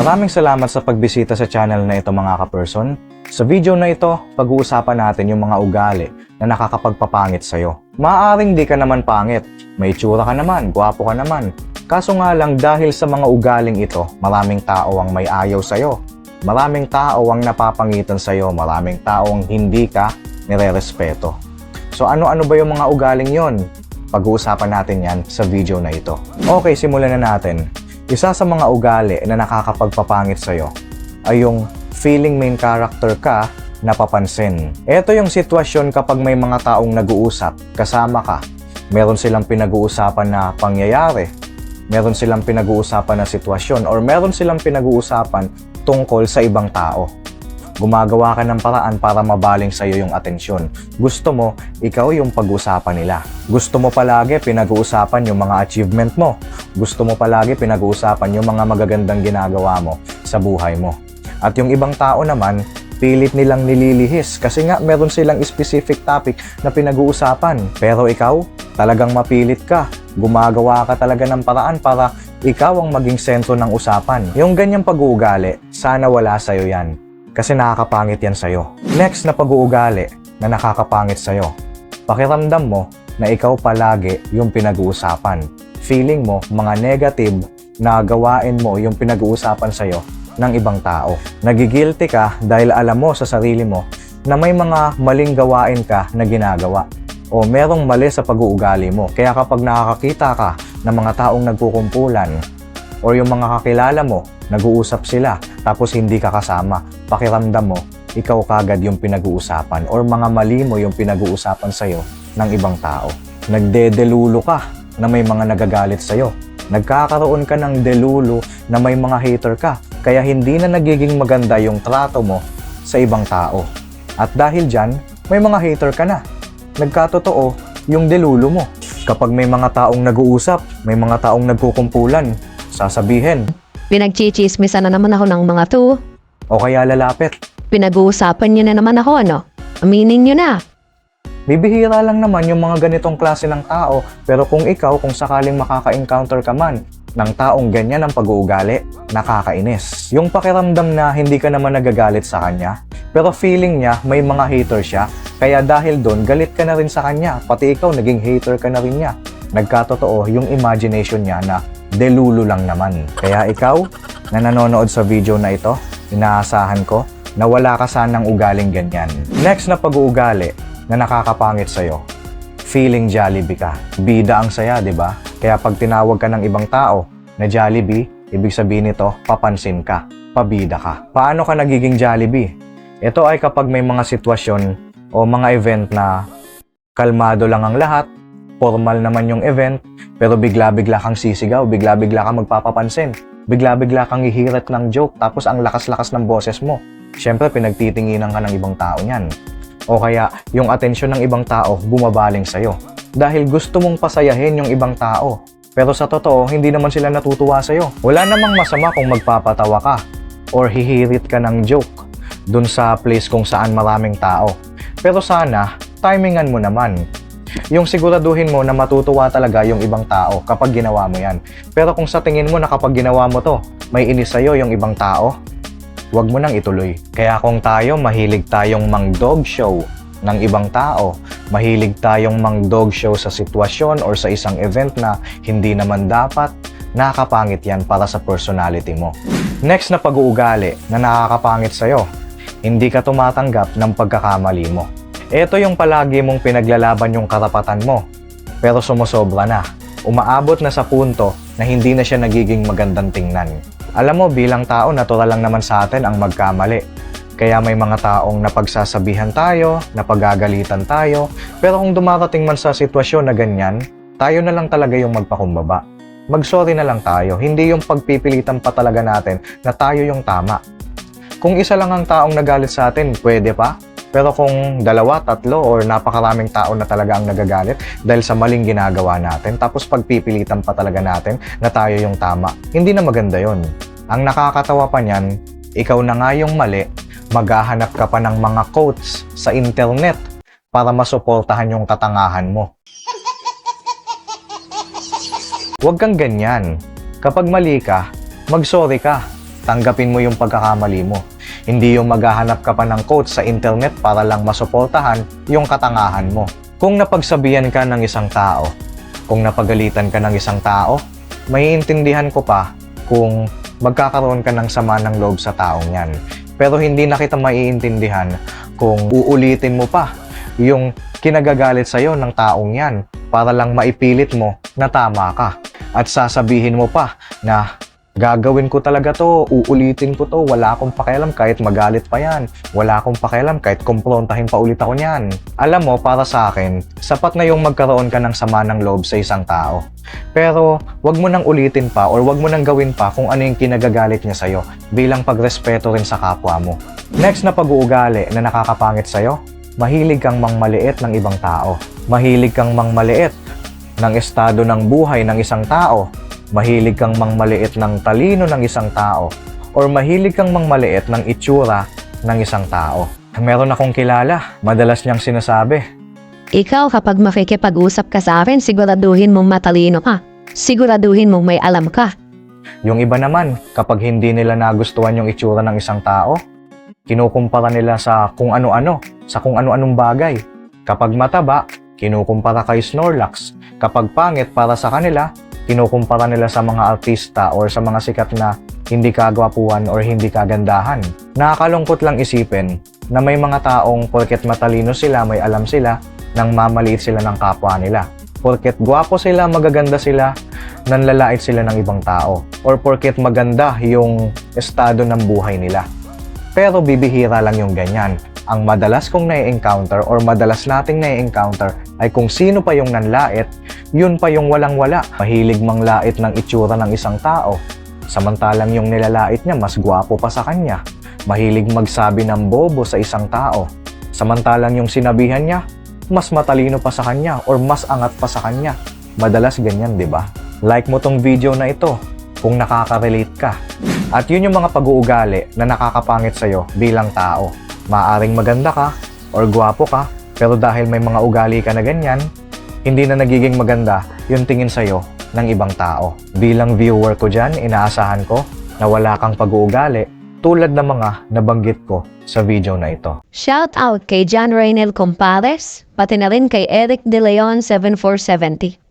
Maraming salamat sa pagbisita sa channel na ito mga ka-person. Sa video na ito, pag-uusapan natin yung mga ugali na nakakapagpapangit sa'yo. Maaaring di ka naman pangit, may tsura ka naman, gwapo ka naman. Kaso nga lang dahil sa mga ugaling ito, maraming tao ang may ayaw sa'yo. Maraming tao ang napapangitan sa'yo, maraming tao ang hindi ka nire-respeto. So ano-ano ba yung mga ugaling yon? Pag-uusapan natin yan sa video na ito. Okay, simulan na natin. Isa sa mga ugali na nakakapagpapangit sa'yo ay yung feeling main character ka napapansin. Ito yung sitwasyon kapag may mga taong nag-uusap, kasama ka, meron silang pinag-uusapan na pangyayari, meron silang pinag-uusapan na sitwasyon, or meron silang pinag-uusapan tungkol sa ibang tao. Gumagawa ka ng paraan para mabaling sa'yo yung atensyon. Gusto mo, ikaw yung pag-usapan nila. Gusto mo palagi pinag-uusapan yung mga achievement mo. Gusto mo palagi pinag-uusapan yung mga magagandang ginagawa mo sa buhay mo. At yung ibang tao naman, pilit nilang nililihis kasi nga meron silang specific topic na pinag-uusapan. Pero ikaw, talagang mapilit ka. Gumagawa ka talaga ng paraan para ikaw ang maging sentro ng usapan. Yung ganyang pag-uugali, sana wala sa'yo yan. Kasi nakakapangit yan sa'yo. Next na pag-uugali na nakakapangit sa'yo. Pakiramdam mo na ikaw palagi yung pinag-uusapan. Feeling mo mga negative na gawain mo yung pinag-uusapan sa'yo ng ibang tao. Nagigilty ka dahil alam mo sa sarili mo na may mga maling gawain ka na ginagawa o merong mali sa pag-uugali mo. Kaya kapag nakakakita ka ng mga taong nagkukumpulan or yung mga kakilala mo, nag-uusap sila tapos hindi ka kasama, pakiramdam mo, ikaw kagad yung pinag-uusapan or mga mali mo yung pinag-uusapan sa'yo ng ibang tao. Nagdedelulo ka na may mga nagagalit sa'yo. Nagkakaroon ka ng delulo na may mga hater ka kaya hindi na nagiging maganda yung trato mo sa ibang tao. At dahil dyan, may mga hater ka na. Nagkatotoo yung delulo mo. Kapag may mga taong nag-uusap, may mga taong nagkukumpulan, sasabihin, Pinagchichismisan na naman ako ng mga to. o kaya lalapit. Pinag-uusapan niyo na naman ako, ano? Aminin niyo na. Bibihira lang naman yung mga ganitong klase ng tao, pero kung ikaw, kung sakaling makaka-encounter ka man ng taong ganyan ang pag-uugali, nakakainis. Yung pakiramdam na hindi ka naman nagagalit sa kanya, pero feeling niya may mga hater siya, kaya dahil doon, galit ka na rin sa kanya, pati ikaw naging hater ka na rin niya. Nagkatotoo yung imagination niya na delulo lang naman. Kaya ikaw, na nanonood sa video na ito, inaasahan ko na wala ka sanang ugaling ganyan. Next na pag-uugali na nakakapangit sa'yo, feeling Jollibee ka. Bida ang saya, di ba? Kaya pag tinawag ka ng ibang tao na Jollibee, ibig sabihin nito, papansin ka, pabida ka. Paano ka nagiging Jollibee? Ito ay kapag may mga sitwasyon o mga event na kalmado lang ang lahat, formal naman yung event, pero bigla-bigla kang sisigaw, bigla-bigla kang magpapapansin, bigla-bigla kang ihirit ng joke, tapos ang lakas-lakas ng boses mo. Siyempre, pinagtitinginan ka ng ibang tao niyan. O kaya, yung atensyon ng ibang tao bumabaling sa'yo. Dahil gusto mong pasayahin yung ibang tao. Pero sa totoo, hindi naman sila natutuwa sa'yo. Wala namang masama kung magpapatawa ka or hihirit ka ng joke dun sa place kung saan maraming tao. Pero sana, timingan mo naman. Yung siguraduhin mo na matutuwa talaga yung ibang tao kapag ginawa mo yan. Pero kung sa tingin mo na kapag ginawa mo to, may inis sa'yo yung ibang tao, huwag mo nang ituloy. Kaya kung tayo mahilig tayong mang dog show ng ibang tao, mahilig tayong mang dog show sa sitwasyon or sa isang event na hindi naman dapat, nakakapangit yan para sa personality mo. Next na pag-uugali na nakakapangit sa'yo, hindi ka tumatanggap ng pagkakamali mo. Ito yung palagi mong pinaglalaban yung karapatan mo, pero sumusobra na. Umaabot na sa punto na hindi na siya nagiging magandang tingnan. Alam mo, bilang tao, natural lang naman sa atin ang magkamali. Kaya may mga taong napagsasabihan tayo, napagagalitan tayo, pero kung dumarating man sa sitwasyon na ganyan, tayo na lang talaga yung magpakumbaba. Mag-sorry na lang tayo, hindi yung pagpipilitan pa talaga natin na tayo yung tama. Kung isa lang ang taong nagalit sa atin, pwede pa. Pero kung dalawa, tatlo, or napakaraming tao na talaga ang nagagalit dahil sa maling ginagawa natin, tapos pagpipilitan pa talaga natin na tayo yung tama, hindi na maganda yon. Ang nakakatawa pa niyan, ikaw na nga yung mali, maghahanap ka pa ng mga quotes sa internet para masuportahan yung katangahan mo. Huwag kang ganyan. Kapag mali ka, mag-sorry ka. tanggapin mo yung pagkakamali mo. Hindi yung maghahanap ka pa ng quote sa internet para lang masuportahan yung katangahan mo. Kung napagsabihan ka ng isang tao, kung napagalitan ka ng isang tao, maiintindihan ko pa kung magkakaroon ka ng sama ng loob sa taong yan. Pero hindi na kita maiintindihan kung uulitin mo pa yung kinagagalit sa'yo ng taong yan para lang maipilit mo na tama ka. At sasabihin mo pa na gagawin ko talaga to, uulitin ko to, wala akong pakialam kahit magalit pa yan. Wala akong pakialam kahit kumprontahin pa ulit ako niyan. Alam mo, para sa akin, sapat na yung magkaroon ka ng sama ng loob sa isang tao. Pero, wag mo nang ulitin pa or wag mo nang gawin pa kung ano yung kinagagalit niya sa'yo bilang pagrespeto rin sa kapwa mo. Next na pag-uugali na nakakapangit sa'yo, mahilig kang mangmaliit ng ibang tao. Mahilig kang mangmaliit ng estado ng buhay ng isang tao. Mahilig kang mangmaliit ng talino ng isang tao. Or mahilig kang mangmaliit ng itsura ng isang tao. Meron akong kilala, madalas niyang sinasabi, Ikaw kapag makikipag-usap ka sa akin, siguraduhin mong matalino ka. Siguraduhin mong may alam ka. Yung iba naman, kapag hindi nila nagustuhan yung itsura ng isang tao, kinukumpara nila sa kung ano-ano, sa kung ano-anong bagay. Kapag mataba, kinukumpara kay Snorlax. Kapag pangit para sa kanila, kinukumpara nila sa mga artista or sa mga sikat na hindi kagwapuhan or hindi kagandahan. Nakakalungkot lang isipin na may mga taong porket matalino sila, may alam sila, nang mamaliit sila ng kapwa nila. Porket gwapo sila, magaganda sila, nanlalait sila ng ibang tao. Or porket maganda yung estado ng buhay nila. Pero bibihira lang yung ganyan. Ang madalas kong nai-encounter or madalas nating nai-encounter ay kung sino pa yung nanlait, yun pa yung walang-wala. Mahilig manglait ng itsura ng isang tao. Samantalang yung nilalait niya mas gwapo pa sa kanya. Mahilig magsabi ng bobo sa isang tao. Samantalang yung sinabihan niya, mas matalino pa sa kanya or mas angat pa sa kanya. Madalas ganyan, di ba? Like mo tong video na ito kung nakaka-relate ka. At yun yung mga pag-uugali na nakakapangit sa'yo bilang tao. Maaring maganda ka or gwapo ka, pero dahil may mga ugali ka na ganyan, hindi na nagiging maganda yung tingin sa'yo ng ibang tao. Bilang viewer ko dyan, inaasahan ko na wala kang pag-uugali tulad ng mga nabanggit ko sa video na ito. Shout out kay John Raynel Compares, pati na rin kay Eric De Leon 7470.